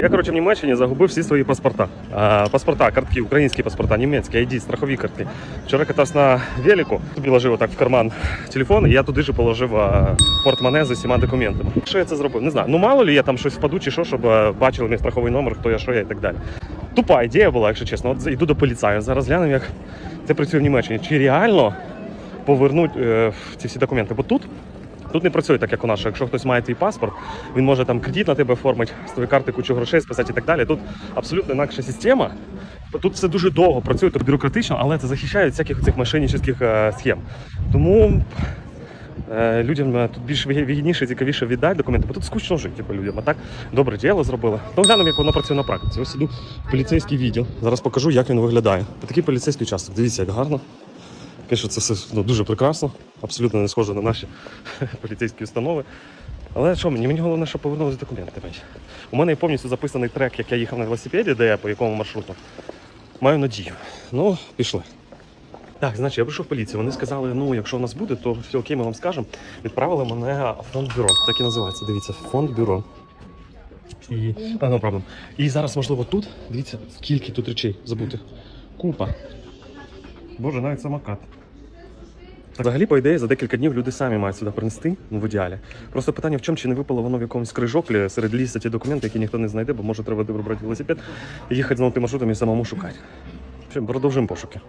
Я, коротше, в Німеччині загубив всі свої паспорта. А, паспорта, картки, українські паспорта, німецькі, ID, страхові картки. Вчора катався на велику, тобі ложив отак в карман телефон, і я туди ж положив портмоне з усіма документами. Що я це зробив? Не знаю. Ну мало ли я там щось впаду чи що, щоб бачили мій страховий номер, хто я, що я і так далі. Тупа ідея була, якщо чесно. От йду до поліцаю. Зараз глянемо, як це працює в Німеччині. Чи реально повернуть е, ці всі документи? Бо тут Тут не працює так, як у нас. Якщо хтось має твій паспорт, він може там кредит на тебе оформити, з твоєї карти кучу грошей списати і так далі. Тут абсолютно інакша система. Тут все дуже довго працює, тут бюрократично, але це захищає від всяких цих мошеннических е, схем. Тому е, людям е, тут більш вигі- вигідніше, цікавіше віддати документи, бо тут скучно жити типу, людям. А так добре діло зробили. Ну глянемо, як воно працює на практиці. Ось іду в поліцейський відділ. Зараз покажу, як він виглядає. Такий поліцейський участок. Дивіться, як гарно. Звісно, це все ну, дуже прекрасно, абсолютно не схоже на наші поліцейські установи. Але що мені? Мені головне, щоб повернулися документи. У мене є повністю записаний трек, як я їхав на велосипеді, де я по якому маршруту. Маю надію. Ну, пішли. Так, значить, я прийшов в поліцію. Вони сказали, ну, якщо у нас буде, то все окей, ми вам скажемо. Відправили мене в фонд бюро. Так і називається. Дивіться, фонд бюро. І... No problem. І зараз, можливо, тут. Дивіться, скільки тут речей забути. Купа. Боже, навіть самокат. Взагалі, по ідеї, за декілька днів люди самі мають сюди принести, ну в ідеалі. Просто питання в чому, чи не випало воно в якомусь крижоклі серед лісу ті документи, які ніхто не знайде, бо може треба брати велосипед, їхати з новим маршрутом і самому шукати. Продовжимо пошуки.